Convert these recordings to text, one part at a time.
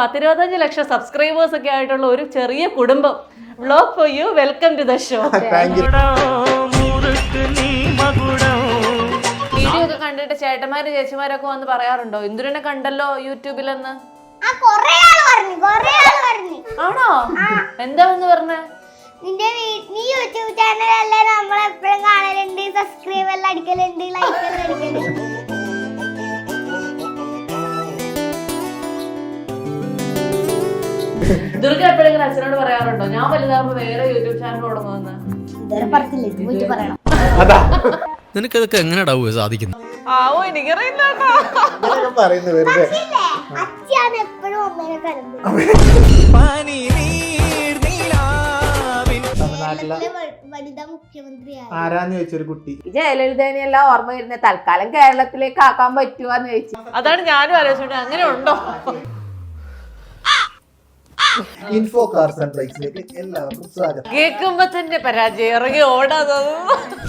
പത്തിരുപത്തഞ്ച് ലക്ഷം സബ്സ്ക്രൈബേഴ്സ് ഒക്കെ ആയിട്ടുള്ള ഒരു ചെറിയ കുടുംബം. Vlog for you welcome to the show video ഒക്കെ കണ്ടിട്ട് ചേട്ടന്മാരും ചേച്ചിമാരൊക്കെ വന്ന് പറയാറുണ്ടോ? ഇന്ദുരനെ കണ്ടല്ലോ യൂട്യൂബിലെന്ന്? ആ കൊറേ ആൾ പറഞ്ഞു കൊറേ ആൾ പറഞ്ഞു. ആണോ? എന്താ വന്ന് പറഞ്ഞേ? നിന്റെ നീ യൂട്യൂബ് നമ്മൾ നമ്മളെപ്പോഴും കാണലുണ്ട് സബ്സ്ക്രൈബ് എല്ലാം അടിക്കലുണ്ട് ലൈക്ക് എല്ലാം അടിക്കലുണ്ട്. ദുർഗ എപ്പോഴെങ്കിലും അച്ഛനോട് പറയാറുണ്ടോ? ഞാൻ വലുതാകുമ്പോ വേറെ യൂട്യൂബ് ചാനൽ തുടങ്ങുമെന്ന്. ഇതുവരെ പറഞ്ഞില്ല ഇത് പോയിട്ട് പറയണം. അതാ. നിനക്കതൊക്കെ എങ്ങനെയാടാവുക സാധിക്കുന്നത് ആവോ എനിക്കറിയില്ല വെറുതെ. എപ്പോഴും അമ്മേനെ കരുതുന്നത് തമിഴ്നാട്ടിലെ വനിതാ മുഖ്യമന്ത്രിയായി. ആരാന്ന് ചോദിച്ചൊരു കുട്ടി. ഓർമ്മ വരുന്നത് തൽക്കാലം കേരളത്തിലേക്ക് ആക്കാൻ പറ്റുവാന്ന് ചോദിച്ചു. അതാണ് ഞാനും ആലോചിച്ചോണ്ട്. അങ്ങനെ ഉണ്ടോ ഇൻഫോ കാർസ് ആൻഡ് ബൈക്സിലേക്ക് എല്ലാവർക്കും സ്വാഗതം. കേൾക്കുമ്പോ തന്നെ പരാജയം. ഇറങ്ങി ഓടാ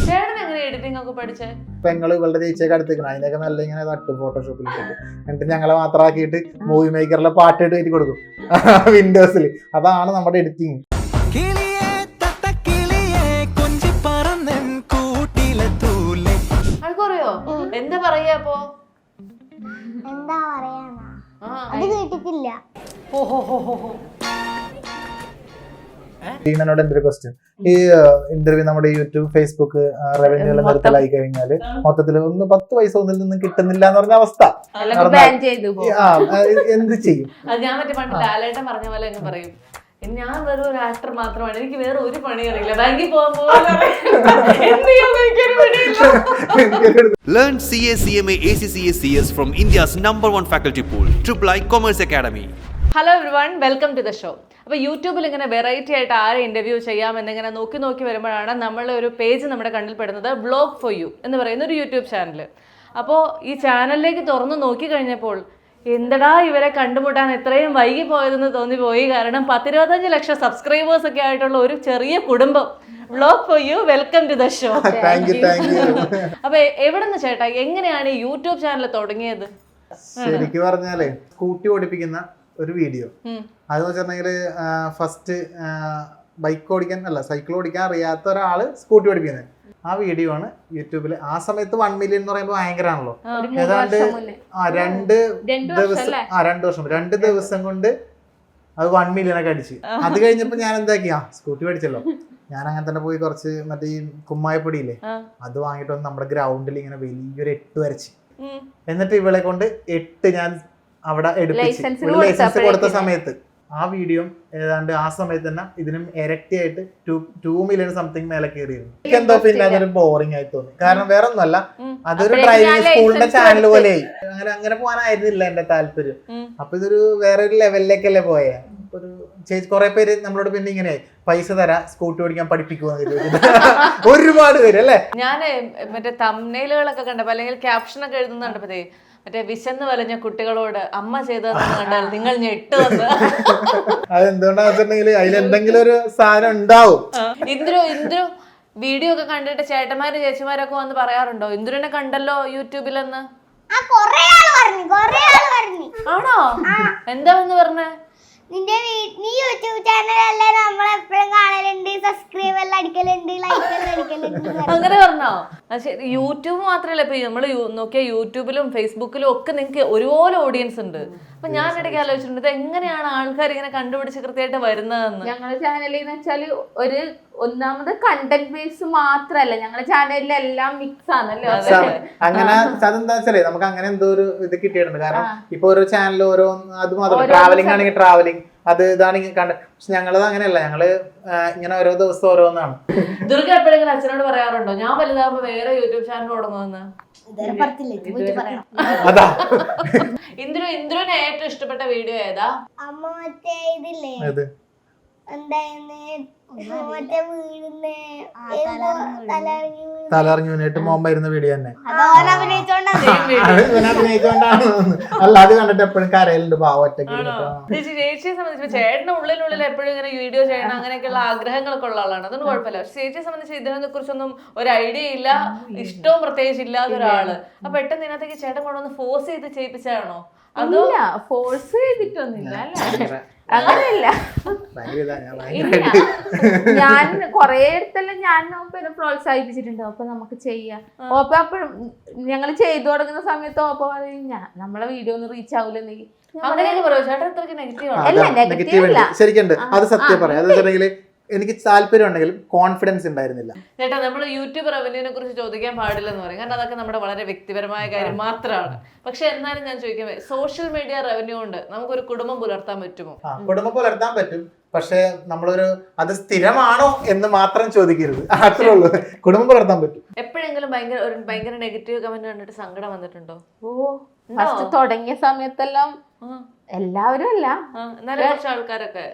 ചേട്ടൻ എങ്ങനെ എഡിറ്റിംഗ് ഒക്കെ പഠിച്ചേ? പെങ്ങൾ ഇവളുടെ ചേച്ചിയൊക്കെ അടുത്തേക്കണം അതിനൊക്കെ നല്ല ഇങ്ങനെ തട്ടും ഫോട്ടോഷോപ്പിൽ എന്നിട്ട് ഞങ്ങളെ മാത്രമാക്കിയിട്ട് മൂവി മേക്കറിലെ പാട്ട് കയറ്റി കൊടുക്കും. വിൻഡോസിൽ അതാണ് നമ്മുടെ എഡിറ്റിങ് ആൾക്കറിയോ എന്താ പറയാ അപ്പോ? എന്താ പറയാനാ? അത് കേട്ടിട്ടില്ല. ടീനോട് എന്തൊരു ക്വസ്റ്റ്യൻ ഈ ഇന്റർവ്യൂ നമ്മുടെ യൂട്യൂബ് ഫേസ്ബുക്ക് റവന്യൂ എല്ലാം നിർത്തലായി കഴിഞ്ഞാൽ മൊത്തത്തിൽ ഒന്ന് പത്ത് പൈസ ഒന്നിൽ നിന്നും കിട്ടുന്നില്ല എന്ന് പറഞ്ഞ അവസ്ഥ. എന്ത് ചെയ്യും? അത് ഞാൻ മറ്റേ പണ്ട് ലാലേട്ടൻ പറഞ്ഞ പോലെ അങ്ങ് പറയും. ഞാൻ വെറും ഒരു ആക്ടർ മാത്രമാണ്. എനിക്ക് വേറെ ഒരു പണി അറിയില്ല. ബാങ്കിൽ പോകാൻ പോകാൻ എന്ത് ചെയ്യാൻ എനിക്കൊരു പണിയില്ല. Learn CA, CMA, ACCA, CS from India's number one faculty pool, Triple I Commerce Academy. Hello everyone welcome to the show അപ്പോൾ യൂട്യൂബിൽ ഇങ്ങനെ വെറൈറ്റി ആയിട്ട് ആരെ ഇന്റർവ്യൂ ചെയ്യാം എന്നിങ്ങനെ നോക്കി നോക്കി വരുമ്പോഴാണ് നമ്മളെ ഒരു പേജ് നമ്മുടെ കണ്ണിൽ പെടുന്നത് വ്ളോഗ് ഫോർ യു എന്ന് പറയുന്ന ഒരു യൂട്യൂബ് ചാനൽ അപ്പോൾ ഈ ചാനലിലേക്ക് തുറന്നു നോക്കി കഴിഞ്ഞപ്പോൾ എന്തടാ ഇവരെ കണ്ടുമുട്ടാൻ എത്രയും വൈകി പോയതെന്ന് തോന്നിപ്പോയി കാരണം പത്തിരുപത്തഞ്ച് ലക്ഷം സബ്സ്ക്രൈബേഴ്സ് ഒക്കെ ആയിട്ടുള്ള ഒരു ചെറിയ കുടുംബം. Vlog for you welcome to the show അപ്പൊ എവിടെ നിന്ന് ചേട്ടാ എങ്ങനെയാണ് ഈ യൂട്യൂബ് ചാനൽ തുടങ്ങിയത്? ശരിക്കും പറഞ്ഞാലേ കൂട്ടി ഓടിപ്പിക്കുന്ന ഒരു വീഡിയോ. അതെന്ന് വെച്ചിട്ടുണ്ടെങ്കിൽ ഫസ്റ്റ് ബൈക്ക് ഓടിക്കാൻ അല്ല സൈക്കിൾ ഓടിക്കാൻ അറിയാത്ത ഒരാൾ സ്കൂട്ടി ഓടിപ്പിക്കുന്നത്. ആ വീഡിയോ ആണ് യൂട്യൂബിൽ ആ സമയത്ത് വൺ മില്യൺ എന്ന് പറയുമ്പോൾ ഭയങ്കരമാണല്ലോ ഏതാണ്ട് ആ രണ്ട് ദിവസം ആ രണ്ട് വർഷം രണ്ട് ദിവസം കൊണ്ട് അത് വൺ മില്യൺ ഒക്കെ അടിച്ച്. അത് കഴിഞ്ഞപ്പോ ഞാൻ എന്താക്കി? ആ സ്കൂട്ടി മേടിച്ചല്ലോ. ഞാൻ അങ്ങനെ തന്നെ പോയി കുറച്ച് മറ്റേ ഈ കുമ്മായപ്പൊടിയില്ലേ? അത് വാങ്ങിയിട്ട് വന്ന് നമ്മുടെ ഗ്രൗണ്ടിൽ ഇങ്ങനെ വലിയൊരു എട്ട് വരച്ച്. എന്നിട്ട് ഇവളെ കൊണ്ട് എട്ട് ഞാൻ അവിടെ എടുപ്പിച്ച് ലൈസൻസ് കൊടുത്ത സമയത്ത്. ആ വീഡിയോ ഏതാണ്ട് ആ സമയത്ത് തന്നെ ഇതിനും ഇരട്ടി ആയിട്ട് ടൂ മില്യൺ സംതിങ് മേലെ കയറിയിരുന്നു. എനിക്ക് എന്തോ പിന്നെ അതൊരു ബോറിംഗ് ആയി തോന്നി. കാരണം വേറെ ഒന്നല്ല അതൊരു ഡ്രൈവിംഗ് സ്കൂളിന്റെ ചാനൽ പോലെ അങ്ങനെ അങ്ങനെ പോകാനായിരുന്നില്ല എന്റെ താല്പര്യം. അപ്പൊ ഇതൊരു വേറെ ഒരു ലെവലിലേക്കല്ലേ പോയേ? ഒരു ചേച്ചി കുറെ പേര് നമ്മളോട് പിന്നെ ഇങ്ങനെ പൈസ തരാ സ്കൂട്ടി ഓടിക്കാൻ പഠിപ്പിക്കുമെന്ന് ഒരുപാട് പേര് അല്ലേ? ഞാൻ മറ്റേ തമ്നയിലുകളൊക്കെ കണ്ടപ്പോ അല്ലെങ്കിൽ ക്യാപ്ഷൻ ഒക്കെ എഴുതുന്ന കണ്ടപ്പോ മറ്റേ വിശന്ന് വലഞ്ഞ കുട്ടികളോട് അമ്മ ചെയ്തതെന്ന് കണ്ടാൽ നിങ്ങൾ ഞെട്ട് അതെന്തുകൊണ്ടാന്ന് വെച്ചിട്ടുണ്ടെങ്കിൽ അതിൽ എന്തെങ്കിലും ഒരു സാധനം ഉണ്ടാവും. ഇന്ദ്രു ഇന്ദ്രു വീഡിയോ ഒക്കെ കണ്ടിട്ട് ചേട്ടന്മാരും ചേച്ചിമാരൊക്കെ വന്ന് പറയാറുണ്ടോ? ഇന്ദ്രനെ കണ്ടല്ലോ യൂട്യൂബിലെന്ന്? ആ കൊറേ ആൾ പറഞ്ഞു കൊറേ ആൾ പറഞ്ഞു. ആണോ? എന്താന്ന് പറഞ്ഞേ? നിന്റെ നീ യൂട്യൂബ് ചാനൽ അല്ലേ നമ്മൾ എപ്പോഴും കാണലുണ്ട് സബ്സ്ക്രൈബ് എല്ലാം അടിക്കലുണ്ട് ലൈക്ക് എല്ലാം അടിക്കലുണ്ട് അങ്ങനെ പറഞ്ഞോ? യൂട്യൂബ് മാത്രമല്ല ഇപ്പൊ നമ്മൾ നോക്കിയ യൂട്യൂബിലും ഫേസ്ബുക്കിലും ഒക്കെ നിങ്ങൾക്ക് ഒരുപോലെ ഓഡിയൻസ് ഉണ്ട്. അപ്പൊ ഞാൻ ഇടയ്ക്ക് ആലോചിച്ചിട്ടുണ്ട് എങ്ങനെയാണ് ആൾക്കാർ ഇങ്ങനെ കണ്ടുപിടിച്ച് കൃത്യമായിട്ട് വരുന്നതെന്ന്? ഞങ്ങളുടെ ചാനലിൽ എന്ന് വെച്ചാൽ ഒരു ഒന്നാമത് കണ്ടന്റ് ബേസ് മാത്രല്ല. ഞങ്ങളുടെ ചാനലിൽ എല്ലാം മിക്സ് ആണല്ലോ? അങ്ങനെ അതെന്താ വെച്ചാലേ നമുക്ക് അങ്ങനെ എന്തോ ഒരു ഇത് കിട്ടിയിട്ടുണ്ട്. കാരണം ഇപ്പൊ ഓരോ ചാനൽ ഓരോ അത് മാത്രം ട്രാവലിംഗ് ആണെങ്കിൽ ട്രാവലിംഗ് അത് ഇതാണ് ഇങ്ങനെ കണ്ട പക്ഷെ ഞങ്ങളത് അങ്ങനെയല്ല. ഞങ്ങൾ ഇങ്ങനെ ഓരോ ദിവസം ഓരോന്നാണ്. ദുർഗ എപ്പോഴെങ്കിലും അച്ഛനോട് പറയാറുണ്ടോ? ഞാൻ വലുതാകുമ്പോ വേറെ യൂട്യൂബ് ചാനൽ തുടങ്ങുമെന്ന് അതാ. ഇന്ദ്രു ഇന്ദ്രുവിന് ഏറ്റവും ഇഷ്ടപ്പെട്ട വീഡിയോ ഏതാ? അമ്മ ഇതില്ലേ? ഇത് എന്തായിരുന്നേ തലറിഞ്ഞു തലറിഞ്ഞുനായിട്ട് മോൻ വരുന്ന വീഡിയോ തന്നെ. അഭിനയിച്ചോണ്ടാണ്. അല്ല അത് കണ്ടിട്ട് എപ്പോഴും കരയിലുണ്ട് പാവ ഒറ്റയ്ക്ക് ചേച്ചി ചേച്ചിയെ സംബന്ധിച്ച് ചേട്ടന്റെ ഉള്ളിനുള്ളിൽ എപ്പോഴും ഇങ്ങനെ വീഡിയോ ചെയ്യണം അങ്ങനെയൊക്കെയുള്ള ആഗ്രഹങ്ങളൊക്കെ ഉള്ള ആളാണ്. അതൊന്നും കുഴപ്പമില്ല. പക്ഷെ ചേച്ചിയെ സംബന്ധിച്ച് ഇതിനെ കുറിച്ചൊന്നും ഒരു ഐഡിയ ഇല്ല ഇഷ്ടവും പ്രത്യേകിച്ച് ഇല്ലാത്ത ഒരാൾ. അപ്പൊ പെട്ടെന്ന് ഇതിനകത്തേക്ക് ചേട്ടൻ കൊണ്ടുവന്ന് ഫോഴ്സ് ചെയ്ത് ചെയ്യിപ്പിച്ചാണോ? അതോ ഇല്ല ഫോഴ്സ് ചെയ്തിട്ടൊന്നുമില്ല അല്ലേ? അങ്ങനെയല്ല. ഞാൻ കൊറേ അടുത്തെല്ലാം ഞാൻ പിന്നെ പ്രോത്സാഹിപ്പിച്ചിട്ടുണ്ട്. അപ്പൊ നമുക്ക് ചെയ്യാം. ഓപ്പ അപ്പൊ ഞങ്ങൾ ചെയ്തു തുടങ്ങുന്ന സമയത്ത് ഓപ്പ പറയും ഞാൻ നമ്മളെ വീഡിയോ ഒന്നും റീച്ച് പറയുമോ ചേട്ടാ ഇത്രയ്ക്ക് നെഗറ്റീവ് ആണ്? അല്ല, നെഗറ്റീവ് അല്ല. ശരിക്കുണ്ട്. അത് സത്യം പറയാം. അത് വെച്ചിട്ടുണ്ടെങ്കിൽ എനിക്ക് താല്പര്യം ഉണ്ടെങ്കിലും കോൺഫിഡൻസ് ഉണ്ടായിരുന്നില്ല. ചേട്ടാ നമ്മൾ യൂട്യൂബ് റവന്യൂവിനെ കുറിച്ച് ചോദിക്കാൻ പാടില്ലെന്ന് പറയും. കാരണം അതൊക്കെ നമ്മുടെ വളരെ വ്യക്തിപരമായ കാര്യം മാത്രമാണ് പക്ഷെ എന്നാലും ഞാൻ ചോദിക്കുന്നത് സോഷ്യൽ മീഡിയ റവന്യൂ കൊണ്ട് നമുക്കൊരു കുടുംബം പുലർത്താൻ പറ്റുമോ? ആ കുടുംബം പുലർത്താൻ പറ്റും. പക്ഷെ നമ്മളൊരു അത് സ്ഥിരമാണോ എന്ന് മാത്രം ചോദിക്കരുത്. അത്രേ ഉള്ളൂ. കുടുംബം പുലർത്താൻ പറ്റും. എപ്പോഴെങ്കിലും ഭയങ്കര ഒരു ഭയങ്കര നെഗറ്റീവ് കമന്റ് കണ്ടിട്ട് സങ്കടം വന്നിട്ടുണ്ടോ? ഓ ഫസ്റ്റ് തുടങ്ങിയ സമയത്തെല്ലാം എല്ലാവരും അല്ല. നല്ല എന്നാലും കുറച്ച് ആൾക്കാരൊക്കെ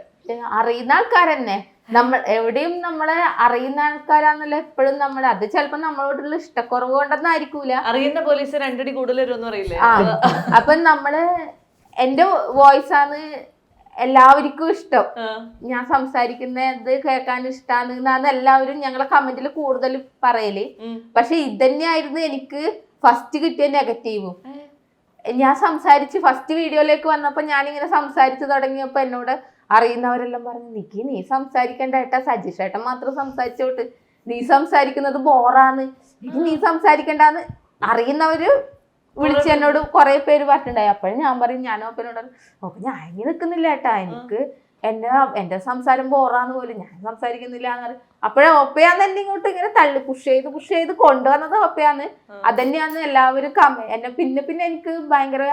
അറിയുന്ന ആൾക്കാരെന്നെ. നമ്മൾ എവിടെയും നമ്മളെ അറിയുന്ന ആൾക്കാരാന്നല്ല എപ്പോഴും നമ്മൾ അത് ചിലപ്പോ നമ്മളോടുള്ള ഇഷ്ടക്കുറവ് കൊണ്ടെന്നായിരിക്കൂല. അറിയുന്ന പോലീസ് രണ്ടടി കൂടുതൽ അറിയില്ല അപ്പൊ നമ്മൾ എന്റെ വോയിസ് ആണ് എല്ലാവർക്കും ഇഷ്ടം. ഞാൻ സംസാരിക്കുന്നത് കേൾക്കാൻ ഇഷ്ടമാണ് എന്നാണ് എല്ലാവരും ഞങ്ങളെ കമന്റിൽ കൂടുതൽ പറയൽ. പക്ഷെ ഇതന്നെയായിരുന്നു എനിക്ക് ഫസ്റ്റ് കിട്ടിയ നെഗറ്റീവും. ഞാൻ സംസാരിച്ച് ഫസ്റ്റ് വീഡിയോയിലേക്ക് വന്നപ്പോ ഞാനിങ്ങനെ സംസാരിച്ച് തുടങ്ങിയപ്പോ എന്നോട് അറിയുന്നവരെല്ലാം പറഞ്ഞു നിക്ക് നീ സംസാരിക്കണ്ട ഏട്ടാ സജീഷ് ഏട്ടൻ മാത്രം സംസാരിച്ചോട്ട് നീ സംസാരിക്കുന്നത് ബോറാന്ന്. നീ സംസാരിക്കണ്ടെന്ന് അറിയുന്നവര് വിളിച്ച് എന്നോട് കുറെ പേര് പറഞ്ഞിട്ടുണ്ടായി. അപ്പോഴും ഞാൻ പറയും ഞാനും അപ്പനോട് അപ്പൊ ഞാൻ ഇനി നിൽക്കുന്നില്ല ഏട്ടാ എനിക്ക് എന്റെ എന്റെ സംസാരം ബോറാന്ന് പോലും ഞാൻ സംസാരിക്കുന്നില്ല എന്ന് പറയും. അപ്പോഴേ ഒപ്പയാന്ന് എന്നെ ഇങ്ങോട്ട് ഇങ്ങനെ തള്ളി പുഷ് ചെയ്ത് പുഷ് ചെയ്ത് കൊണ്ടുവന്നത് ഒപ്പയാന്ന്. അതന്നെയാന്ന് എല്ലാവരും കമ എന്നെ പിന്നെ പിന്നെ എനിക്ക് ഭയങ്കര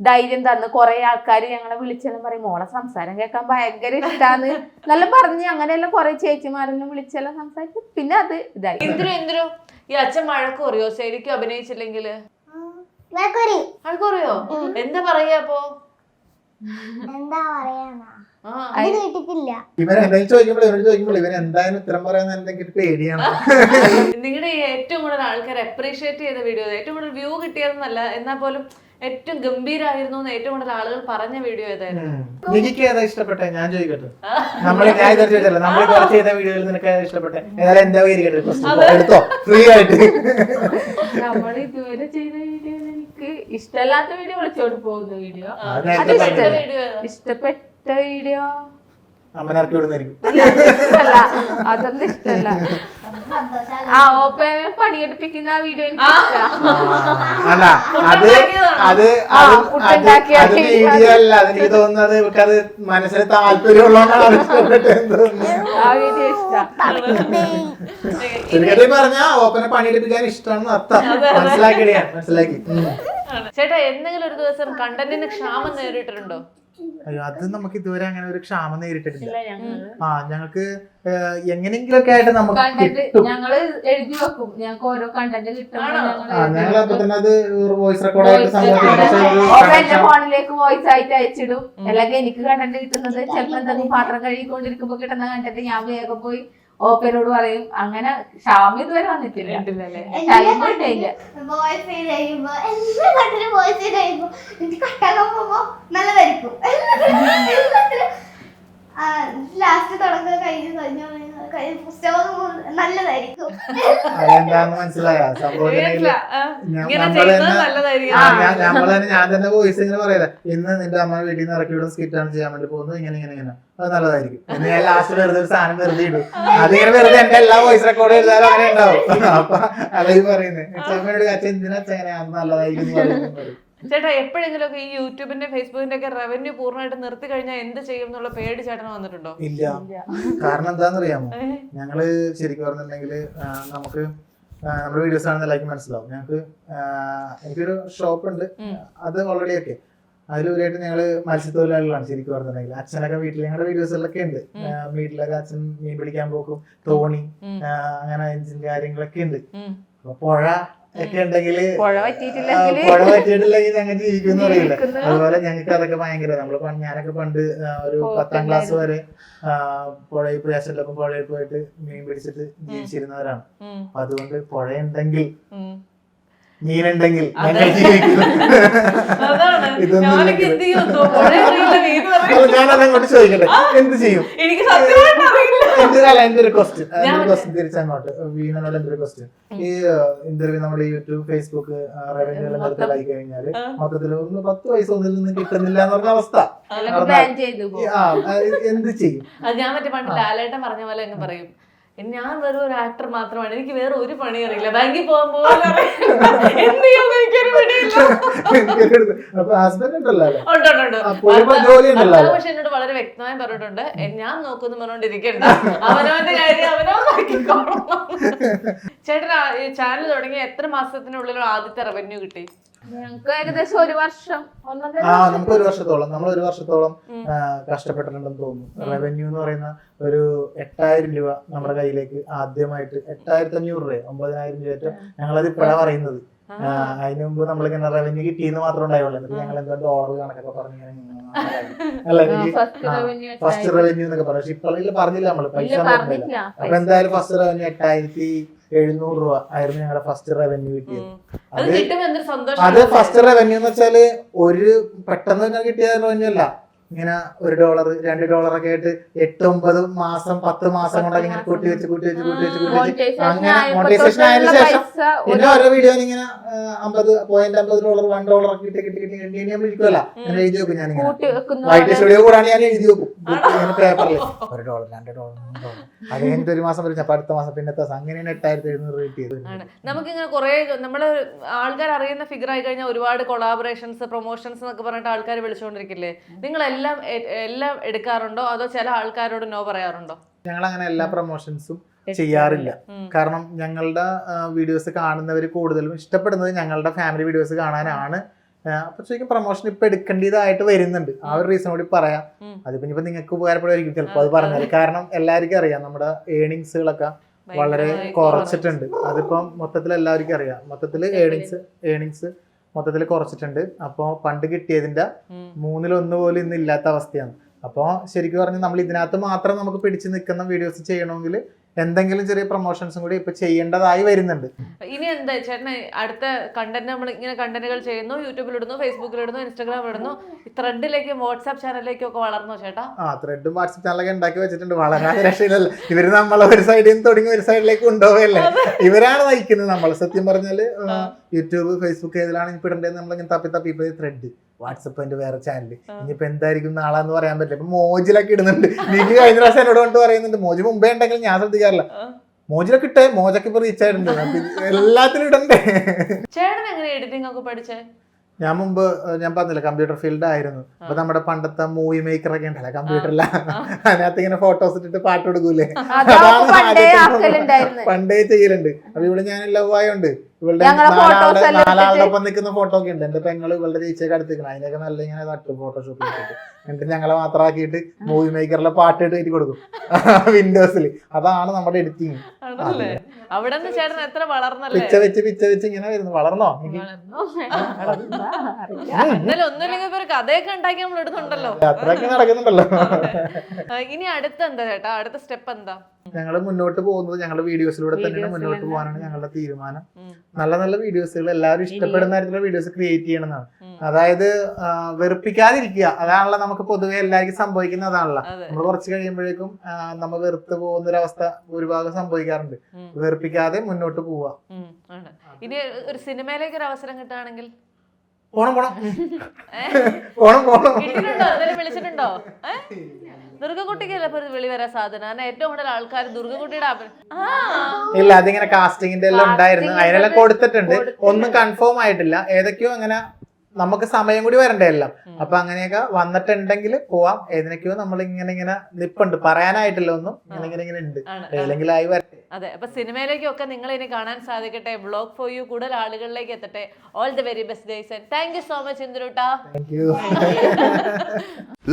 ധൈര്യം തന്നു കുറെ ആൾക്കാർ ഞങ്ങളെ വിളിച്ചെല്ലാം പറയും മോളെ സംസാരം കേൾക്കാൻ ഭയങ്കര ഇഷ്ടാന്ന്. നല്ല പറഞ്ഞു അങ്ങനെയെല്ലാം കുറെ ചേച്ചിമാരെല്ലാം വിളിച്ചെല്ലാം സംസാരിച്ചു പിന്നെ അത് ഇതായി. എന്തിനു എന്തിനു? ഈ അച്ഛൻ മഴ കുറയോ? ശരിക്കും അഭിനയിച്ചില്ലെങ്കിൽ വഴക്ക് എന്താ പറയാ അപ്പോ? എന്താ പറയാനാ? നിങ്ങളുടെ ഈ ഏറ്റവും കൂടുതൽ ആൾക്കാർ അപ്രീഷിയേറ്റ് ചെയ്ത വീഡിയോ ഏറ്റവും കൂടുതൽ വ്യൂ കിട്ടിയതെന്നല്ല എന്നാൽ പോലും ഏറ്റവും ഗംഭീരായിരുന്നു എന്ന് ഏറ്റവും കൂടുതൽ ആളുകൾ പറഞ്ഞ വീഡിയോ ഏതായിരുന്നു? എനിക്ക് ഏതാ ഇഷ്ടപ്പെട്ടെ? ഞാൻ ചോദിക്കട്ടെ. നമ്മൾ ഞാൻ ചോദിച്ചല്ലോ നമ്മൾ കുറച്ച് ചെയ്ത വീഡിയോയിൽ നിനക്ക് ഏതാ ഇഷ്ടപ്പെട്ടെ? ഏതായാലും എന്റെ പേര് കേട്ടോ എടുത്തോ. ഫ്രീ ആയിട്ട്. നമ്മൾ ഇതുവരെ ചെയ്ത വീഡിയോ എനിക്ക് ഇഷ്ടമല്ലാത്ത വീഡിയോ വിളിച്ചോണ്ട് പോകുന്ന വീഡിയോ. ഇഷ്ടപ്പെട്ട വീഡിയോ അമ്മനെ ഇറക്കി വിടുന്നായിരിക്കും ഇഷ്ടല്ല അതൊന്നും ഇഷ്ടമല്ല ആ ഓപ്പനെ പണിയെടുപ്പിക്കുന്ന ആ വീഡിയോ എനിക്ക് ഇഷ്ടാ. അല്ല അത് അത് ആ, അത് വീഡിയോ അല്ല അതെനിക്ക് തോന്നുന്നത് ഇവർക്ക് അത് മനസ്സിന് താല്പര്യമുള്ളതാണ് ഇഷ്ടപ്പെട്ടെന്ന് തോന്നുന്നു ആ വീഡിയോ ഇഷ്ടാ. ചുരുക്കത്തിൽ പറഞ്ഞ ഓപ്പനെ പണിയെടുപ്പിക്കാൻ ഇഷ്ടമാണെന്ന് അർത്ഥം. മനസ്സിലാക്കിയാണ് മനസ്സിലാക്കി. ഉം. ചേട്ടാ എന്തെങ്കിലും ഒരു ദിവസം കണ്ടന്റിന് ക്ഷാമം നേരിട്ടിട്ടുണ്ടോ? അയ്യോ അത് നമുക്ക് ഇതുവരെ അങ്ങനെ ഒരു ക്ഷാമം നേരിട്ടിട്ടില്ല. ആ ഞങ്ങൾക്ക് എങ്ങനെയെങ്കിലൊക്കെ ആയിട്ട് നമുക്ക് ഞങ്ങൾ എഴുതി വെക്കും. ഞങ്ങൾക്ക് ഓരോ കണ്ടന്റ് ഞങ്ങൾ അപ്പൊ തന്നെ അത് വോയിസ് റെക്കോർഡ് ആയിട്ട് ഫോണിലേക്ക് വോയിസ് ആയിട്ട് അയച്ചിടും. അല്ലെങ്കിൽ എനിക്ക് കണ്ടന്റ് കിട്ടുന്നത് ചിലപ്പോ എന്തെങ്കിലും പാത്രം കഴുകിക്കൊണ്ടിരിക്കുമ്പോ കിട്ടുന്ന കണ്ടന്റ് ഞാൻ വേഗം പോയി ഓപ്പനോട് പറയും അങ്ങനെ ഷാമി ഇതുവരെ വന്നിട്ടില്ല. ടൈം ലാസ്റ്റ് തുടക്കം കഴിഞ്ഞ് കഴിഞ്ഞ കഴിഞ്ഞ പുസ്തകം നല്ലതായിരിക്കും. അതെന്താന്ന് മനസ്സിലായ? സംഭവത്തിനെങ്കിൽ നമ്മൾ ഞാൻ ഞാൻ തന്നെ വോയിസ് ഇങ്ങനെ പറയല ഇന്ന് നിന്റെ അമ്മ വീട്ടിൽ നിന്ന് ഇറക്കി വിടും സ്കിറ്റ് ആണ് ചെയ്യാൻ വേണ്ടി പോകുന്നത് ഇങ്ങനെ ഇങ്ങനെ ഇങ്ങനെ. അത് നല്ലതായിരിക്കും. എന്ന് ഞാൻ ലാസ്റ്റ് വെറുതെ ഒരു സാധനം വെറുതെ ഇടും. അതിങ്ങനെ വെറുതെ എന്റെ എല്ലാ വോയിസ് റെക്കോർഡ് ചെയ്താലും അങ്ങനെ ഉണ്ടാവും അപ്പൊ അതായി പറയുന്നത് അച്ഛനോട് അച്ഛൻ എന്തിനാ അച്ഛനെ അത് നല്ലതായിരിക്കും. ചേട്ടാ എപ്പോഴെങ്കിലും ഒക്കെ ഈ യൂട്യൂബിന്റെ ഫേസ്ബുക്കിന്റെ ഒക്കെ റവന്യൂ പൂർണമായിട്ട് നിർത്തി കഴിഞ്ഞാൽ എന്ത് ചെയ്യും എന്നുള്ള പേടി ചേട്ടന് വന്നിട്ടുണ്ടോ? ഇല്ല. കാരണം എന്താണെന്നറിയാമോ? അറിയാമോ ഞങ്ങൾ ശരിക്കും പറഞ്ഞിട്ടുണ്ടെങ്കിൽ നമുക്ക് നമ്മുടെ വീഡിയോസ് ആണെന്ന് ലൈക്ക് മനസ്സിലാവും. ഞങ്ങൾക്ക് എനിക്കൊരു ഷോപ്പ് ഉണ്ട്. അത് ഓൾറെഡി ഒക്കെ. അതിലുപരിയായിട്ട് ഞങ്ങൾ മത്സ്യത്തൊഴിലാളികളാണ് ശരിക്കും പറഞ്ഞിട്ടുണ്ടെങ്കിൽ. അച്ഛനൊക്കെ വീട്ടിൽ ഞങ്ങളുടെ വീഡിയോസിലൊക്കെ ഉണ്ട്. വീട്ടിലൊക്കെ അച്ഛൻ മീൻ പിടിക്കാൻ പോകും തോണി അങ്ങനെ എഞ്ചിൻ കാര്യങ്ങളൊക്കെ ഉണ്ട്. അപ്പൊ പുഴ ഒക്കെ ഉണ്ടെങ്കിൽ പുഴ പറ്റിയിട്ടില്ലെങ്കിൽ ഞങ്ങൾ ജീവിക്കുന്ന അറിയില്ല ജീവിക്കുന്നു. അതുപോലെ ഞങ്ങൾക്ക് അതൊക്കെ ഭയങ്കര നമ്മൾ ഞാനൊക്കെ പണ്ട് ഒരു. പത്താം ക്ലാസ് വരെ പുഴയിൽ അച്ഛന്റെ പുഴയിൽ പോയിട്ട് മീൻ പിടിച്ചിട്ട് ജീവിച്ചിരുന്നവരാണ്. അപ്പൊ അതുകൊണ്ട് പുഴയുണ്ടെങ്കിൽ. മീനുണ്ടെങ്കിൽ. ഞങ്ങൾ ജീവിക്കും അതാണ് ഇതൊന്നും ഞാനതങ്ങോട്ട് ചോദിക്കട്ടെ എന്ത് ചെയ്യും എനിക്ക് അറിയില്ല എന്റെ ഒരു- ക്വസ്റ്റ്യൻ എന്റെ ക്വസ്റ്റ്യൻ തിരിച്ചങ്ങോട്ട് വീണനോട് എന്റെ ഒരു ക്വസ്റ്റ്യൻ ഈ ഇന്റർവ്യൂ നമ്മുടെ യൂട്യൂബ് ഫേസ്ബുക്ക് റവന്യൂ എല്ലാം നിർത്തലായി കഴിഞ്ഞാൽ മൊത്തത്തിൽ ഒന്ന് പത്ത് പൈസ ഒന്നിൽ നിന്ന് കിട്ടുന്നില്ല എന്ന് പറഞ്ഞ അവസ്ഥ. എന്ത് ചെയ്യും? അത് ഞാൻ മറ്റേ പണ്ട് ലാലേട്ടൻ പറഞ്ഞ പോലെ അങ്ങ് പറയും. ഞാൻ വെറും ഒരു ആക്ടർ മാത്രമാണ്. എനിക്ക് വേറെ ഒരു പണി അറിയില്ല. ബാങ്കിൽ പോകാൻ. എന്ത് എനിക്കൊരു ഭർത്താവ് പക്ഷെ എന്നോട് വളരെ വ്യക്തമായി പറഞ്ഞിട്ടുണ്ട്. ഞാൻ നോക്കുന്നു പറഞ്ഞോണ്ടിരിക്കണ്ട അവനവന്റെ കാര്യം അവനോ നോക്കിക്കോളണം ചേട്ടൻ ചാനൽ തുടങ്ങി എത്ര മാസത്തിനുള്ളിൽ ആദ്യത്തെ റവന്യൂ കിട്ടി? ഞങ്ങൾക്ക് ഏകദേശം ഒരു വർഷം. ആ നമുക്ക് ഒരു വർഷത്തോളം നമ്മൾ ഒരു വർഷത്തോളം കഷ്ടപ്പെട്ടിട്ടുണ്ടെന്ന് തോന്നുന്നു. റവന്യൂ എന്ന് പറയുന്ന ഒരു എട്ടായിരം രൂപ നമ്മുടെ കയ്യിലേക്ക് ആദ്യമായിട്ട് എട്ടായിരത്തി അഞ്ഞൂറ് രൂപ ഒമ്പതിനായിരം രൂപ ഞങ്ങളത് ഇപ്പഴാ പറയുന്നത്. അതിന് മുമ്പ് നമ്മളിങ്ങനെ റവന്യൂ കിട്ടിയെന്ന് മാത്രം ഉണ്ടായുള്ളൂ. എന്നിട്ട് ഞങ്ങൾ എന്താ ഡോളർ കണക്കൊക്കെ പറഞ്ഞു അല്ല? ഫസ്റ്റ് റവന്യൂ ഫസ്റ്റ് റവന്യൂ എന്നൊക്കെ പറഞ്ഞു. പക്ഷെ ഇപ്പോഴില്ല പറഞ്ഞില്ല നമ്മൾ. പൈസ അപ്പൊ എന്തായാലും ഫസ്റ്റ് റവന്യൂ എട്ടായിരത്തി എഴുന്നൂറ് രൂപ ആയിരുന്നു ഞങ്ങളുടെ ഫസ്റ്റ് റവന്യൂ കിട്ടിയത്. അത് ഫസ്റ്റ് റവന്യൂ എന്ന് വെച്ചാൽ ഒരു പെട്ടെന്ന് തന്നെ കിട്ടിയ റവന്യൂ അല്ല. ഇങ്ങനെ ഒരു ഡോളർ രണ്ട് ഡോളർ ഒക്കെ ആയിട്ട് എട്ട് ഒമ്പത് മാസം പത്ത് മാസം കൊണ്ടൊക്കെ ഇങ്ങനെ കൂട്ടി വെച്ച് കൂട്ടി വെച്ച് കൂട്ടി വെച്ച് കൂട്ടി വെച്ച്. അങ്ങനെ മോണിറ്റൈസേഷൻ ആയതിനു ശേഷം പിന്നെ ഓരോ വീഡിയോ ഇങ്ങനെ അമ്പത് പോയിന്റ് അമ്പത് ഡോളർ വൺ ഡോളർ ഒക്കെ കിട്ടി കിട്ടി കിട്ടി കിട്ടി ഞാൻ ഇരിക്കുമല്ല അങ്ങനെ എഴുതി വെക്കും ഞാൻ ഇങ്ങനെ വൈറ്റ് സ്റ്റുഡിയോ കൂടാണ് ഞാൻ എഴുതി വെക്കും. പേപ്പറിൽ ഒരു ഡോളർ രണ്ട് ഡോളർ മൂന്ന് ഡോളർ. അത് കഴിഞ്ഞിട്ട് ഒരു മാസം വരും അപ്പൊ അടുത്ത മാസം പിന്നത്തെ അങ്ങനെ അങ്ങനെയാണ് എട്ടായിരത്തി എഴുന്നൂറ് കിട്ടിയത് ആണ്. നമുക്കിങ്ങനെ കുറെ നമ്മൾ ആൾക്കാർ അറിയുന്ന ഫിഗർ ആയി കഴിഞ്ഞാൽ ഒരുപാട് കൊളാബറേഷൻസ് പ്രൊമോഷൻസ് എന്നൊക്കെ പറഞ്ഞിട്ട് ആൾക്കാർ വിളിച്ചുകൊണ്ടിരിക്കില്ലേ നിങ്ങൾ എല്ലാം എ- എല്ലാം എടുക്കാറുണ്ടോ? അതോ ചില ആൾക്കാരോട് നോ പറയാറുണ്ടോ? ഞങ്ങൾ അങ്ങനെ എല്ലാ പ്രൊമോഷൻസും ചെയ്യാറില്ല. കാരണം ഞങ്ങളുടെ വീഡിയോസ് കാണുന്നവർ കൂടുതലും ഇഷ്ടപ്പെടുന്നത് ഞങ്ങളുടെ ഫാമിലി വീഡിയോസ് കാണാനാണ്. അപ്പൊ ശരിക്കും പ്രൊമോഷൻ ഇപ്പൊ എടുക്കേണ്ടതായിട്ട് വരുന്നുണ്ട്. ആ ഒരു റീസൺ കൂടി പറയാം. അത് അതിപ്പോ ഇനിയിപ്പോ നിങ്ങൾക്ക് ഉപകാരപ്പെടുമായിരിക്കും. ചിലപ്പോൾ അത് പറഞ്ഞാൽ കാരണം എല്ലാവർക്കും അറിയാം നമ്മുടെ ഏണിങ്സുകളൊക്കെ വളരെ കുറച്ചിട്ടുണ്ട്. അതിപ്പം മൊത്തത്തിൽ എല്ലാവർക്കും അറിയാം മൊത്തത്തിൽ ഏണിങ്സ് ഏണിങ്സ് മൊത്തത്തിൽ കുറച്ചിട്ടുണ്ട്. അപ്പോൾ പണ്ട് കിട്ടിയതിന്റെ. മൂന്നിലൊന്ന് പോലും ഇന്ന് ഇല്ലാത്ത അവസ്ഥയാണ്. അപ്പോൾ ശരിക്കും പറഞ്ഞാൽ നമ്മൾ ഇതിനകത്ത് മാത്രം നമുക്ക് പിടിച്ചു നിൽക്കുന്ന വീഡിയോസ് ചെയ്യണമെങ്കിൽ എന്തെങ്കിലും ചെറിയ പ്രൊമോഷൻസും കൂടി ഇപ്പൊ ചെയ്യേണ്ടതായി വരുന്നുണ്ട്. ഇനി എന്താ ചേട്ടന് അടുത്ത കണ്ടന്റ് നമ്മൾ ഇങ്ങനെ കണ്ടന്റുകൾ ചെയ്യുന്നു യൂട്യൂബിൽ ഇടുന്നു ഫേസ്ബുക്കിൽ ഇടുന്നു ഇൻസ്റ്റാഗ്രാമിൽ ഇടുന്നു ത്രെഡിലേക്കും വാട്സാപ്പ് ചാനലിലേക്കും ഒക്കെ വളർന്നു ചേട്ടാ? ആ ത്രെഡും വാട്സ്ആപ്പ് ചാനലൊക്കെ ഉണ്ടാക്കി വെച്ചിട്ടുണ്ട്. വളരെ രക്ഷയില്ലല്ലോ. ഇവർ നമ്മളെ ഒരു സൈഡിൽ നിന്ന് തുടങ്ങി ഒരു സൈഡിലേക്ക് കൊണ്ടുപോകല്ലേ ഇവരാണ് നയിക്കുന്നത് നമ്മൾ സത്യം പറഞ്ഞാൽ യൂട്യൂബ് ഫേസ്ബുക്ക് ഏതിലാണ് ഇപ്പൊ ഇടേണ്ടത് നമ്മളിങ്ങനെ തപ്പി തപ്പി ഇപ്പൊ ത്രെഡ് വാട്സപ്പ് അതിന്റെ വേറെ ചാനൽ ഇനിയിപ്പോ എന്തായിരിക്കും നാളാന്ന് പറയാൻ പറ്റില്ല. ഇപ്പൊ മോജിലൊക്കെ ഇടുന്നുണ്ട്. എനിക്ക് കഴിഞ്ഞ പ്രാവശ്യം എന്നോട് കൊണ്ട് പറയുന്നുണ്ട് മോജി മുമ്പേ ഉണ്ടെങ്കിൽ ഞാൻ ശ്രദ്ധിക്കാറില്ല. മോജിലൊക്കെ ഇട്ടേ മോജൊക്കെ ഇപ്പൊ റീച്ച് ആയിട്ടുണ്ട്. എല്ലാത്തിലും ഇടണ്ടേ? ചേട്ടൻ എങ്ങനെ എഡിറ്റിംഗ് ഒക്കെ പഠിച്ചേ? ഞാൻ മുമ്പ് ഞാൻ പറഞ്ഞില്ല കമ്പ്യൂട്ടർ ഫീൽഡ് ആയിരുന്നു. അപ്പൊ നമ്മുടെ പണ്ടത്തെ മൂവി മേക്കർ ഒക്കെ ഉണ്ടല്ലോ കമ്പ്യൂട്ടറിൽ അതിനകത്ത് ഇങ്ങനെ ഫോട്ടോസ് ഇട്ടിട്ട് പാട്ട് കൊടുക്കൂലേ അതാണ് പണ്ടേ ചെയ്യലുണ്ട്. അപ്പൊ ഇവിടെ ഞാൻ ലവ് ആയോണ്ട് ഇവളുടെ ഞങ്ങളെ നാലാളുടെ നിൽക്കുന്ന ഫോട്ടോ ഒക്കെ ഉണ്ട്. എന്റെ പെങ്ങൾ ഇവളുടെ ചേച്ചിയൊക്കെ അടുത്തേക്കണം അതിനൊക്കെ നല്ല ഇങ്ങനെ നട്ടു ഫോട്ടോഷോപ്പ് ചെയ്തിട്ട് എന്നിട്ട് ഞങ്ങളെ മാത്രമാക്കിയിട്ട് മൂവി മേക്കറിലെ പാട്ട് ഇട്ട് കയറ്റി കൊടുക്കും. വിൻഡോസിൽ അതാണ് നമ്മുടെ എഡിറ്റിങ് അവിടെ ചേട്ടൻ എത്ര വളർന്നല്ലേ? പിച്ച വെച്ച് പിച്ച വെച്ച് ഇങ്ങനെ വരുന്നു. വളർന്നോ? എന്നാലും ഒന്നുമില്ലെങ്കിൽ ഒരു കഥയൊക്കെ ഉണ്ടാക്കി നമ്മൾ ഇടുന്നുണ്ടല്ലോ യാത്രയൊക്കെ നടക്കുന്നുണ്ടല്ലോ. ഇനി അടുത്ത എന്താ ചേട്ടാ? അടുത്ത സ്റ്റെപ്പ് എന്താ? ഞങ്ങൾ മുന്നോട്ട് പോകുന്നത് ഞങ്ങളുടെ വീഡിയോസിലൂടെ തന്നെയാണ് മുന്നോട്ട് പോകാനാണ് ഞങ്ങളുടെ തീരുമാനം. നല്ല നല്ല വീഡിയോസുകൾ എല്ലാവരും ഇഷ്ടപ്പെടുന്ന തരത്തിലുള്ള വീഡിയോസ് ക്രിയേറ്റ് ചെയ്യണമെന്നാണ്. അതായത് വെറുപ്പിക്കാതിരിക്കുക. അതാണല്ലോ നമുക്ക് പൊതുവെ എല്ലാവർക്കും സംഭവിക്കുന്ന അതാണല്ലോ. നമ്മൾ കുറച്ച് കഴിയുമ്പോഴേക്കും നമ്മൾ നമ്മ വെറുത്ത് പോകുന്ന ഒരു അവസ്ഥ ഭൂരിഭാഗം സംഭവിക്കാറുണ്ട്. വെറുപ്പിക്കാതെ മുന്നോട്ട് പോവുക. ഇനി ഒരു സിനിമയിലേക്ക് ഒരു അവസരം കിട്ടുകയാണെങ്കിൽ? പോണം പോണം. പോണം പോണം. വിളിച്ചിട്ടുണ്ടോ? ഇപ്പൊ ഒരു വിളി വരാൻ സാധനം കാരണം ഏറ്റവും കൂടുതൽ ആൾക്കാർ ദുർഗക്കുട്ടിയുടെ ഇല്ല അതിങ്ങനെ കാസ്റ്റിംഗിന്റെ എല്ലാം ഉണ്ടായിരുന്നു. അതിനെല്ലാം കൊടുത്തിട്ടുണ്ട്. ഒന്നും കൺഫേം ആയിട്ടില്ല. ഏതൊക്കെയോ അങ്ങനെ നമുക്ക് സമയം കൂടി വരണ്ടേ എല്ലാം അപ്പൊ അങ്ങനെയൊക്കെ വന്നിട്ടുണ്ടെങ്കിൽ പോവാം. ഏതിനൊക്കെയോ നമ്മൾ ഇങ്ങനെ ഇങ്ങനെ നിപ്പുണ്ട്. പറയാനായിട്ടില്ല ഒന്നും. ഇങ്ങനെ ഇങ്ങനെ ഇങ്ങനെ ഉണ്ട്. അല്ലെങ്കിൽ ഏതെങ്കിലും ആയി അതെ അപ്പൊ സിനിമയിലേക്കൊക്കെ നിങ്ങൾ ഇനി കാണാൻ സാധിക്കട്ടെ. ബ്ലോഗ് ഫോർ യു കൂടുതൽ ആളുകളിലേക്ക് എത്തട്ടെ. All the very best days and thank you so much ഇന്ദുരുട്ടാ. Thank you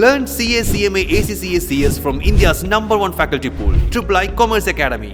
Learn CA, CMA, ACCA, CS from India's number one faculty pool Triple I Commerce Academy.